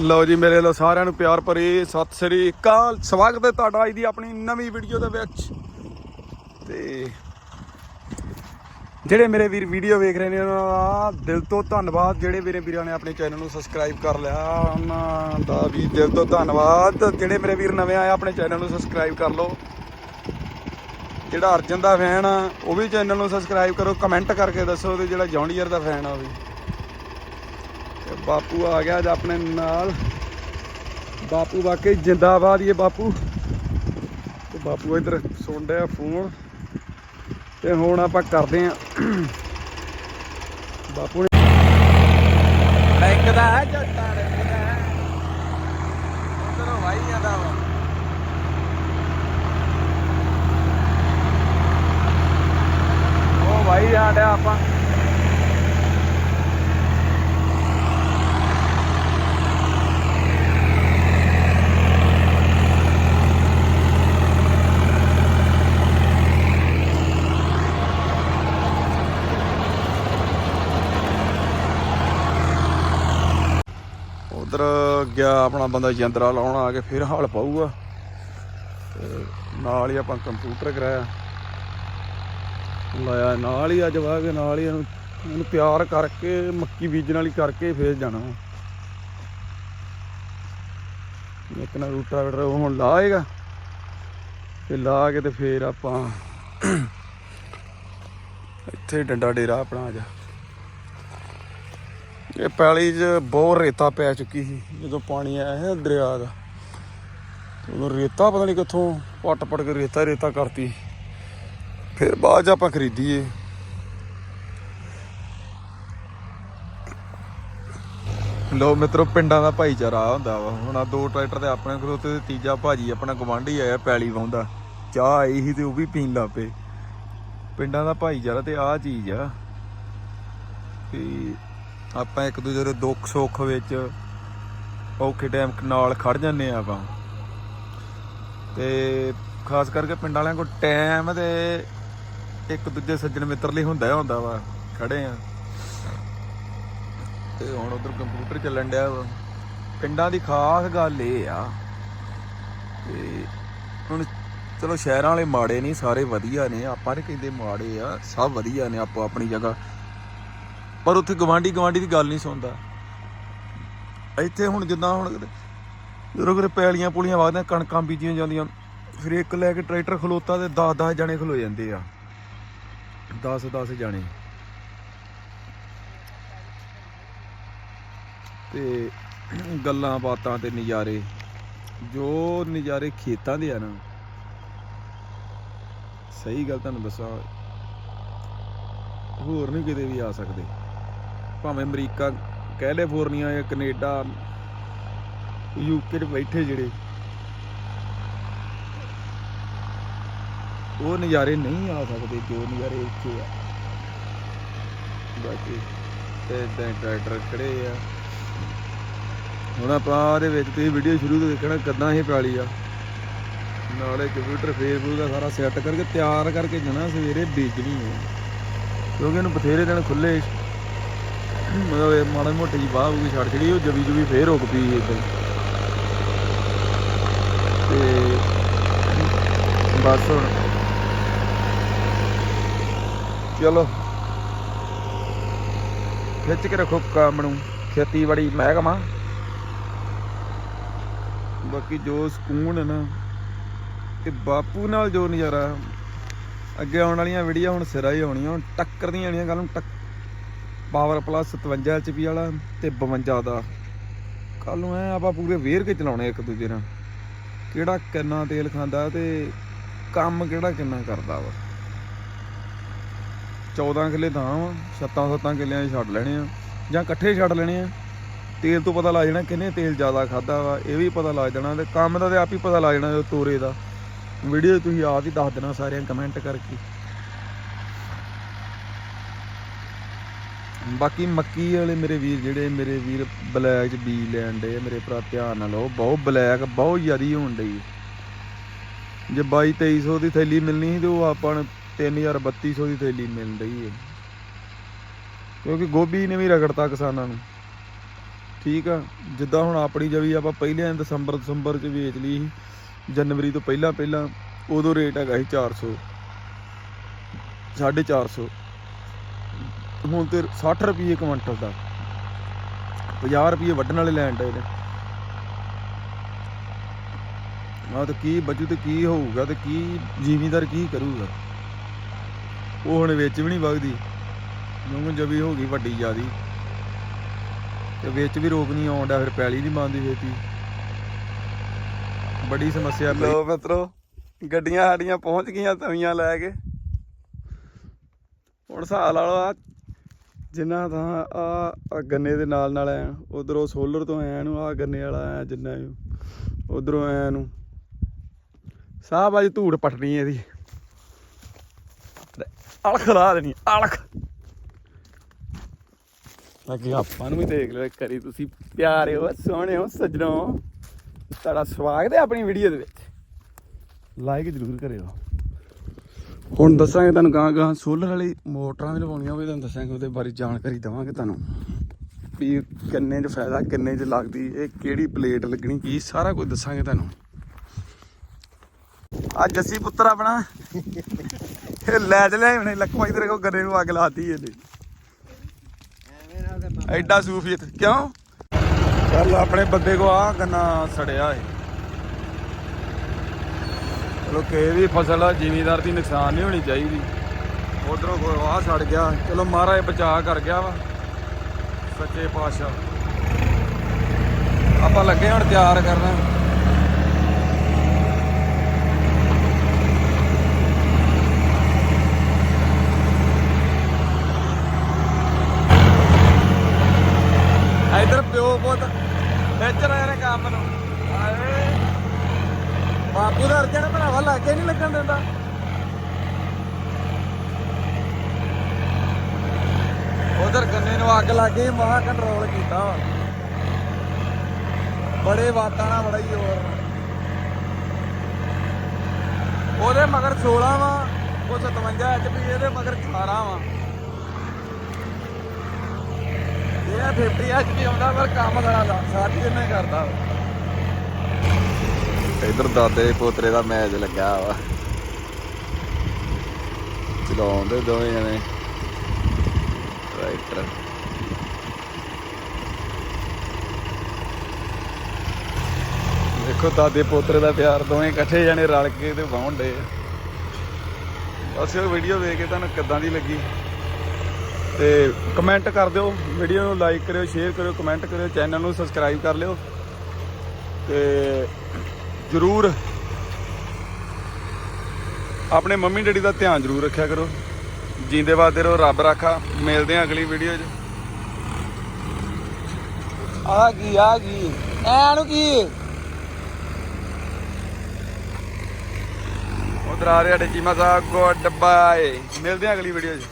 ਲਓ ਜੀ, ਮੇਰੇ ਲੋ ਸਾਰਿਆਂ ਨੂੰ ਪਿਆਰ ਭਰੀ ਸਤਿ ਸ੍ਰੀ ਅਕਾਲ। ਸਵਾਗਤ ਹੈ ਤੁਹਾਡਾ ਅੱਜ ਦੀ ਆਪਣੀ ਨਵੀਂ ਵੀਡੀਓ ਦੇ ਵਿੱਚ। ਤੇ ਜਿਹੜੇ ਮੇਰੇ ਵੀਰ ਵੀਡੀਓ ਵੇਖ ਰਹੇ ਨੇ, ਉਹਨਾਂ ਦਾ ਦਿਲ ਤੋਂ ਧੰਨਵਾਦ। ਜਿਹੜੇ ਮੇਰੇ ਵੀਰਾਂ ਨੇ ਆਪਣੇ ਚੈਨਲ ਨੂੰ ਸਬਸਕ੍ਰਾਈਬ ਕਰ ਲਿਆ, ਉਹਨਾਂ ਦਾ ਵੀ ਦਿਲ ਤੋਂ ਧੰਨਵਾਦ। ਜਿਹੜੇ ਮੇਰੇ ਵੀਰ ਨਵੇਂ ਆਏ, ਆਪਣੇ ਚੈਨਲ ਨੂੰ ਸਬਸਕ੍ਰਾਈਬ ਕਰ ਲਓ। ਜਿਹੜਾ ਅਰਜਨ ਦਾ ਫੈਨ ਆ, ਉਹ ਵੀ ਚੈਨਲ ਨੂੰ ਸਬਸਕ੍ਰਾਈਬ ਕਰੋ। ਕਮੈਂਟ ਕਰਕੇ ਦੱਸੋ ਤੇ ਜਿਹੜਾ ਜੌਂਡੀਅਰ ਦਾ ਫੈਨ ਆ ਉਹ ਵੀ। ਬਾਪੂ ਆ ਗਿਆ ਅੱਜ ਆਪਣੇ ਨਾਲ। ਬਾਪੂ ਵਾਕਈ ਜਿੰਦਾਬਾਦ ਹੀ ਬਾਪੂ। ਤੇ ਬਾਪੂ ਇੱਧਰ ਸੁਣ ਰਿਹਾ ਫੋਨ। ਤੇ ਹੁਣ ਆਪਾਂ ਕਰਦੇ ਆਂ ਬਾਪੂ ਬੈਂਕ ਦਾ ਹੈ, ਜੱਟਾ ਰੰਗ ਉਧਰੋਂ ਵਾਈ ਜਾਂਦਾ ਵਾ। ਉਹ ਵਾਈ ਜਾਂਦਾ ਆਪਾਂ ਉਧਰ ਗਿਆ ਆਪਣਾ ਬੰਦਾ ਜੰਦਰਾ ਲਾਉਣ ਆ ਕੇ ਫਿਰ ਹਾਲ ਪਾਊਗਾ। ਤੇ ਨਾਲ ਹੀ ਆਪਾਂ ਕੰਪਿਊਟਰ ਕਰਾਇਆ। ਲਾਇਆ, ਨਾਲ ਹੀ ਅੱਜ ਵਾਹ ਕੇ ਨਾਲ ਹੀ ਇਹਨੂੰ ਪਿਆਰ ਕਰਕੇ, ਮੱਕੀ ਬੀਜਣ ਵਾਲੀ ਕਰਕੇ ਫੇਰ ਜਾਣਾ। ਇੱਕ ਨਾ ਰੂਟਾਵੇਟਰ ਉਹ ਹੁਣ ਲਾਏਗਾ। ਤੇ ਲਾ ਕੇ ਤੇ ਫੇਰ ਆਪਾਂ ਇੱਥੇ ਡੰਡਾ ਡੇਰਾ ਆਪਣਾ ਅੱਜ। ਇਹ ਪੈਲੀ 'ਚ ਬਹੁਤ ਰੇਤਾ ਪੈ ਚੁੱਕੀ ਸੀ, ਜਦੋਂ ਪਾਣੀ ਆਇਆ ਹੈ ਦਰਿਆ ਦਾ। ਉਦੋਂ ਰੇਤਾ ਪਤਾ ਨਹੀਂ ਕਿੱਥੋਂ ਪਟ ਪਟ ਕੇ ਰੇਤਾ ਰੇਤਾ ਕਰਤੀ। ਫਿਰ ਬਾਅਦ 'ਚ ਆਪਾਂ ਖਰੀਦੀਏ। ਲੋ ਮਿੱਤਰੋ, ਪਿੰਡਾਂ ਦਾ ਭਾਈਚਾਰਾ ਹੁੰਦਾ ਵਾ। ਹੁਣ ਆ ਦੋ ਟਰੈਕਟਰ ਤੇ ਆਪਣੇ ਖਲੋਤੇ ਤੇ ਤੀਜਾ ਭਾਜੀ ਆਪਣਾ ਗਵਾਂਢੀ ਆਇਆ ਪੈਲੀ ਵਾਉਂਦਾ ਚਾਹ ਆਈ ਸੀ ਤੇ ਉਹ ਵੀ ਪੀਣ ਲੱਗ ਪਏ। ਪਿੰਡਾਂ ਦਾ ਭਾਈਚਾਰਾ ਤੇ ਆਹ ਚੀਜ਼ ਆ। ਕਿ ਆਪਾਂ ਇੱਕ ਦੂਜੇ ਦੇ ਦੁੱਖ ਸੁੱਖ ਵਿੱਚ ਔਖੇ ਟਾਈਮ ਨਾਲ ਖੜ ਜਾਂਦੇ ਆ ਆਪਾਂ। ਤੇ ਖਾਸ ਕਰਕੇ ਪਿੰਡ ਵਾਲਿਆਂ ਕੋਲ ਟਾਈਮ ਤੇ ਇੱਕ ਦੂਜੇ ਸੱਜਣ ਮਿੱਤਰ ਲਈ ਹੁੰਦਾ ਹੁੰਦਾ ਵਾ, ਖੜੇ ਆ ਤੇ ਹੁਣ ਉਧਰ ਕੰਪਿਊਟਰ ਚੱਲਣ ਡਿਆ ਵਾ। ਪਿੰਡਾਂ ਦੀ ਖਾਸ ਗੱਲ ਇਹ ਆ ਤੇ ਹੁਣ ਚਲੋ ਸ਼ਹਿਰਾਂ ਵਾਲੇ ਮਾੜੇ ਨਹੀਂ ਸਾਰੇ ਵਧੀਆ ਨੇ, ਆਪਾਂ ਨਹੀਂ ਕਹਿੰਦੇ ਮਾੜੇ ਆ, ਸਭ ਵਧੀਆ ਨੇ ਆਪੋ ਆਪਣੀ ਜਗ੍ਹਾ। ਪਰ ਉੱਥੇ ਗਵਾਂਢੀ ਗਵਾਂਢੀ ਦੀ ਗੱਲ ਨਹੀਂ ਸੁਣਦਾ। ਇੱਥੇ ਹੁਣ ਜਿੱਦਾਂ ਹੁਣ ਜਦੋਂ ਕਿਤੇ ਪੈਲੀਆਂ ਪੁਲੀਆਂ ਵਾਗਦੇ ਕਣਕਾਂ ਬੀਜੀਆਂ ਜਾਂਦੀਆਂ, ਫਿਰ ਇੱਕ ਲੈ ਕੇ ਟਰੈਕਟਰ ਖਲੋਤਾ ਤੇ 10 10 ਜਣੇ ਖਲੋ ਜਾਂਦੇ ਆ। 10 10 ਜਣੇ। ਤੇ ਗੱਲਾਂ ਬਾਤਾਂ ਤੇ ਨਜ਼ਾਰੇ, ਜੋ ਨਜ਼ਾਰੇ ਖੇਤਾਂ ਦੇ ਆ ਨਾ, ਸਹੀ ਗੱਲ ਤੁਹਾਨੂੰ ਦੱਸਾਂ, ਹੋਰ ਨਹੀਂ ਕਿਤੇ ਵੀ ਆ ਸਕਦੇ। ਭਾਵੇਂ ਅਮਰੀਕਾ ਕੈਲੀਫੋਰਨੀਆ ਜਾਂ ਕੈਨੇਡਾ, ਯੂਕੇ ਦੇ ਬੈਠੇ ਜਿਹੜੇ। ਉਹ ਨਜ਼ਾਰੇ ਨਹੀਂ ਆ ਸਕਦੇ ਜੋ ਨਜ਼ਾਰੇ ਇੱਥੇ ਆ। ਬਾਕੀ ਤੇ ਇਦਾਂ ਟਰੈਕਟਰ ਖੜੇ ਆ। ਹੁਣ ਆਪਾਂ ਦੇ ਵਿੱਚ ਤੁਸੀਂ ਵੀਡੀਓ ਸ਼ੁਰੂ ਤੋਂ ਦੇਖਣਾ ਕਿੱਦਾਂ ਇਹ ਪੈਲੀ ਆ। ਨਾਲੇ ਕੰਪਿਊਟਰ ਫੇਸਬੁੱਕ ਦਾ ਸਾਰਾ ਸੈੱਟ ਕਰਕੇ ਤਿਆਰ ਕਰਕੇ ਜਾਣਾ ਸਵੇਰੇ ਬੀਜਣੀ ਹੈ ਕਿਉਂਕਿ ਇਹਨੂੰ ਬਥੇਰੇ ਦਿਨ ਖੁੱਲੇ ਮਤਲਬ ਇਹ ਮਾੜੀ ਮੋਟੀ ਜੀ ਬਾਹ ਵੀ ਛੱਡ ਛੜੀ ਉਹ ਜਵੀ ਜਵੀ ਫੇਰ ਰੁਕ ਪਈ ਇਦਾਂ ਤੇ ਬਸ ਹੁਣ। ਚਲੋ। ਖਿੱਚ ਕੇ ਰੱਖੋ ਕੰਮ ਨੂੰ, ਖੇਤੀਬਾੜੀ ਮਹਿਕਮਾ। ਬਾਕੀ ਜੋ ਸਕੂਨ ਹੈ ਨਾ ਤੇ ਬਾਪੂ ਨਾਲ ਜੋ ਨਜ਼ਾਰਾ, ਅੱਗੇ ਆਉਣ ਵਾਲੀਆਂ ਵੀਡੀਓ ਹੁਣ ਸਿਰਾ ਹੀ ਆਉਣੀਆਂ, ਹੁਣ ਟੱਕਰ ਦੀਆਂ ਆਣੀਆਂ ਕੱਲ ਨੂੰ ਟੱਕ ਪਾਵਰ ਪਲੱਸ 57 ਐਚਪੀ ਵਾਲਾ ਤੇ 52 ਦਾ। ਕੱਲ ਨੂੰ ਐ ਆਪਾਂ ਪੂਰੇ ਵੇਰ ਕੇ ਚਲਾਉਣੇ ਇੱਕ ਦੂਜੇ ਨਾਲ। ਕਿਹੜਾ ਕਿੰਨਾ ਤੇਲ ਖਾਂਦਾ ਤੇ ਕੰਮ ਕਿਹੜਾ ਕਿੰਨਾ ਕਰਦਾ ਵਾ। 14 ਕਿੱਲੇ ਤਾਂ ਵਾ 7-7 ਕਿੱਲਿਆਂ 'ਚ ਛੱਡ ਲੈਣੇ ਆ, ਜਾਂ ਇਕੱਠੇ ਛੱਡ ਲੈਣੇ ਆ। ਤੇਲ ਤੋਂ ਪਤਾ ਲੱਗ ਜਾਣਾ ਕਿੰਨੇ ਤੇਲ ਜ਼ਿਆਦਾ ਖਾਦਾ ਵਾ, ਇਹ ਵੀ ਪਤਾ ਲੱਗ ਜਾਣਾ ਤੇ ਕੰਮ ਦਾ ਤੇ ਆਪ ਹੀ ਪਤਾ ਲੱਗ ਜਾਣਾ ਤੋਰੇ ਦਾ। ਵੀਡੀਓ ਤੁਸੀਂ ਆਪ ਹੀ ਦੱਸ ਦੇਣਾ ਸਾਰਿਆਂ ਕਮੈਂਟ ਕਰਕੇ। ਬਾਕੀ ਮੱਕੀ ਵਾਲੇ ਮੇਰੇ ਵੀਰ ਜਿਹੜੇ, ਮੇਰੇ ਵੀਰ ਬਲੈਕ ਚ ਬੀਜ ਲੈਣ ਦੇ ਮੇਰੇ ਭਰਾ ਧਿਆਨ ਨਾਲ ਲਓ, ਬਹੁਤ ਬਲੈਕ ਬਹੁਤ ਜ਼ਿਆਦੀ ਹੋਣ ਡਈ ਜੇ 22 2300 ਦੀ ਥੈਲੀ ਮਿਲਣੀ ਸੀ ਤੇ ਉਹ ਆਪਾਂ ਨੂੰ 3000 3200 ਦੀ ਥੈਲੀ ਮਿਲ ਰਹੀ ਹੈ ਕਿਉਂਕਿ ਗੋਭੀ ਨੇ ਵੀ ਰਗੜਤਾ ਕਿਸਾਨਾਂ ਨੂੰ। ਠੀਕ ਆ, ਜਿੱਦਾਂ ਹੁਣ ਆਪਣੀ ਜਵੀ ਆਪਾਂ ਪਹਿਲੇ ਦਸੰਬਰ ਦਸੰਬਰ ਚ ਵੇਚ ਲਈ ਸੀ, ਜਨਵਰੀ ਤੋਂ ਪਹਿਲਾਂ ਪਹਿਲਾਂ ਉਦੋਂ ਰੇਟ ਹੈਗਾ ਸੀ 400 450 ਹੁਣ ਤੇ 60 ਰੁਪਏ ਕੁਇੰਟਲ ਦਾ। 50 ਰੁਪਏ ਵੱਢਣ ਵਾਲੇ ਲੈਣ ਡਏ ਨੇ ਆ ਤਾਂ ਕੀ ਬਚੂ ਤੇ ਕੀ ਹੋਊਗਾ ਤੇ ਕੀ ਜ਼ਿਮੀਂਦਾਰ ਕੀ ਕਰੂਗਾ। ਉਹ ਹੁਣ ਵਿੱਚ ਵੀ ਨਹੀਂ ਵਗਦੀ। ਕਿਉਂਕਿ ਜਵੀ ਹੋ ਗਈ ਵੱਡੀ ਜਿਆਦੀ। ਤੇ ਵਿੱਚ ਵੀ ਰੋਕ ਨਹੀਂ ਆਉਂਦਾ, ਫਿਰ ਪੈਲੀ ਨਹੀਂ ਬੰਦੀ ਛੇਤੀ ਬੜੀ ਸਮੱਸਿਆ ਪਈ। ਲੋ ਮਿੱਤਰੋ, ਗੱਡੀਆਂ ਸਾਡੀਆਂ ਪਹੁੰਚ ਗਈਆਂ ਤਵੀਆਂ ਲੈ ਕੇ। ਹੁਣ ਹਿਸਾਬ ਲਾ ਆ ਜਿੰਨਾ ਤਾਂ ਆ ਗੰਨੇ ਦੇ ਨਾਲ ਨਾਲ ਆਇਆ ਉਧਰੋਂ ਸੋਲਰ ਤੋਂ ਆਇਆ ਨੂੰ ਆ ਗੰਨੇ ਵਾਲਾ ਆਇਆ ਜਿੰਨਾ ਉਧਰੋਂ ਆਇਆ ਨੂੰ। ਸਾਹ ਅੱਜ ਧੂੜ ਪਟਣੀ ਇਹਦੀ। ਅਲਖ ਲਾ ਦੇਣੀ, ਅਲਖ। ਅੱਗੇ ਆਪਾਂ ਨੂੰ ਵੀ ਦੇਖ ਲਿਓ ਤੁਸੀਂ ਪਿਆਰੇ ਹੋ, ਸੋਹਣੇ ਹੋ, ਸੱਜਣੋ। ਤੁਹਾਡਾ ਸਵਾਗਤ ਹੈ ਆਪਣੀ ਵੀਡੀਓ ਦੇ ਵਿੱਚ। ਲਾਈਕ ਜ਼ਰੂਰ ਕਰਿਓ। ਹੁਣ ਦੱਸਾਂਗੇ ਤੁਹਾਨੂੰ ਗਾਂ ਗਾਂ ਸੋਲਰ ਵਾਲੀ ਮੋਟਰਾਂ ਵੀ ਲਵਾਉਣੀਆਂ ਹੋਵੇ, ਤੁਹਾਨੂੰ ਦੱਸਾਂਗੇ ਉਹਦੇ ਬਾਰੇ ਜਾਣਕਾਰੀ ਦਵਾਂਗੇ ਤੁਹਾਨੂੰ। ਵੀ ਕਿੰਨੇ 'ਚ ਫਾਇਦਾ, ਕਿੰਨੇ 'ਚ ਲੱਗਦੀ, ਇਹ ਕਿਹੜੀ ਪਲੇਟ ਲੱਗਣੀ ਕੀ ਸਾਰਾ ਕੁਝ ਦੱਸਾਂਗੇ ਤੁਹਾਨੂੰ। ਆ ਜੱਸੀ ਪੁੱਤਰ ਆਪਣਾ। ਇਹ ਲੈ ਚਲੇ ਹੁਣੇ ਲਖਵਾਈ ਤੇਰੇ ਕੋ ਗੰਨੇ ਨੂੰ ਅੱਗ ਲਾਤੀ ਇਹਨੇ ਐਡਾ ਸੂਫੀਅਤ, ਕਿਉਂ? ਚੱਲ ਆਪਣੇ ਬੰਦੇ ਕੋ ਆ ਗੰਨਾ ਸੜਿਆ ਏ। ਚਲੋ ਕਿਸੇ ਵੀ ਫਸਲ ਜ਼ਿਮੀਦਾਰ ਦੀ ਨੁਕਸਾਨ ਨਹੀਂ ਹੋਣੀ ਚਾਹੀਦੀ। ਉਧਰੋਂ ਕੋਈ ਆ ਸੜ ਗਿਆ, ਚਲੋ ਮਹਾਰਾਜ ਬਚਾ ਕਰ ਗਿਆ ਵਾ। ਸੱਚੇ ਪਾਤਸ਼ਾਹ। ਆਪਾਂ ਲੱਗੇ ਹੁਣ ਤਿਆਰ ਕਰਨਾ ਇਧਰ ਪਿਓ ਪੁੱਤ ਵਿੱਚ ਰਹੇ ਨੇ ਕੰਮ ਨੂੰ ਆਏ ਬਾਪੂ ਦਾ ਅਰਜਨ ਭਰਾਵਾ ਲਾਗੇ ਨਹੀਂ ਲੱਗਣ ਦਿੰਦਾ ਉਧਰ ਗੰਨੇ ਨੂੰ ਅੱਗ ਲੱਗ ਗਈ, ਮਹਾ ਕੰਟਰੋਲ ਕੀਤਾ। ਬੜੇ ਵਾਤਾਂ ਨਾਲ ਬੜਾ ਹੀ ਹੋਰ ਉਹਦੇ ਮਗਰ 16 ਵਾ, ਉਹ 57 ਐਚਪੀ ਇਹਦੇ ਮਗਰ 18 ਵਾ। ਇਹ 50 ਐਚਪੀ ਆਉਂਦਾ, ਪਰ ਕੰਮ ਕਰਾਂਦਾ ਸਾਡੀ ਇਹਨੇ ਕਰਦਾ ਇਧਰ ਦਾਦੇ ਪੋਤਰੇ ਦਾ ਮੈਚ ਲੱਗਾ ਵਾ। ਚਲਾਉਂਦੇ ਦੋਵੇਂ ਜਣੇ। ਰਾਈਟਰ ਦੇਖੋ ਦਾਦੇ ਪੋਤਰੇ ਦਾ ਪਿਆਰ ਦੋਵੇਂ ਇਕੱਠੇ ਜਾਣੇ ਰਲ ਕੇ ਤੇ ਵਾਹੁਣ ਡੇ ਅਸੀਂ ਉਹ ਵੀਡੀਓ ਵੇਖ ਕੇ ਤੁਹਾਨੂੰ ਕਿੱਦਾਂ ਦੀ ਲੱਗੀ। ਤੇ ਕਮੈਂਟ ਕਰ ਦਿਓ ਵੀਡੀਓ ਨੂੰ ਲਾਈਕ ਕਰਿਓ ਸ਼ੇਅਰ ਕਰਿਓ ਕਮੈਂਟ ਕਰਿਓ ਚੈਨਲ ਨੂੰ ਸਬਸਕ੍ਰਾਈਬ ਕਰ ਲਿਓ। ਤੇ ਜਰੂਰ ਆਪਣੇ ਮੰਮੀ ਡੈਡੀ ਦਾ ਧਿਆਨ ਜਰੂਰ ਰੱਖਿਆ ਕਰੋ। ਜੀਂਦੇ ਵਾਦੇ ਰਹੋ ਰੱਬ ਰਾਖਾ। ਮਿਲਦੇ ਹਾਂ ਅਗਲੀ ਵੀਡੀਓ 'ਚ। ਆ ਗਈ ਆ ਗਈ। ਐ ਨੂੰ ਕੀ? ਉਧਰ ਆ ਰਿਹਾ ਡੇ ਚੀਮਾ ਸਾਹਿਬ ਗੁੱਡ ਬਾਏ। ਮਿਲਦੇ ਹਾਂ ਅਗਲੀ ਵੀਡੀਓ 'ਚ।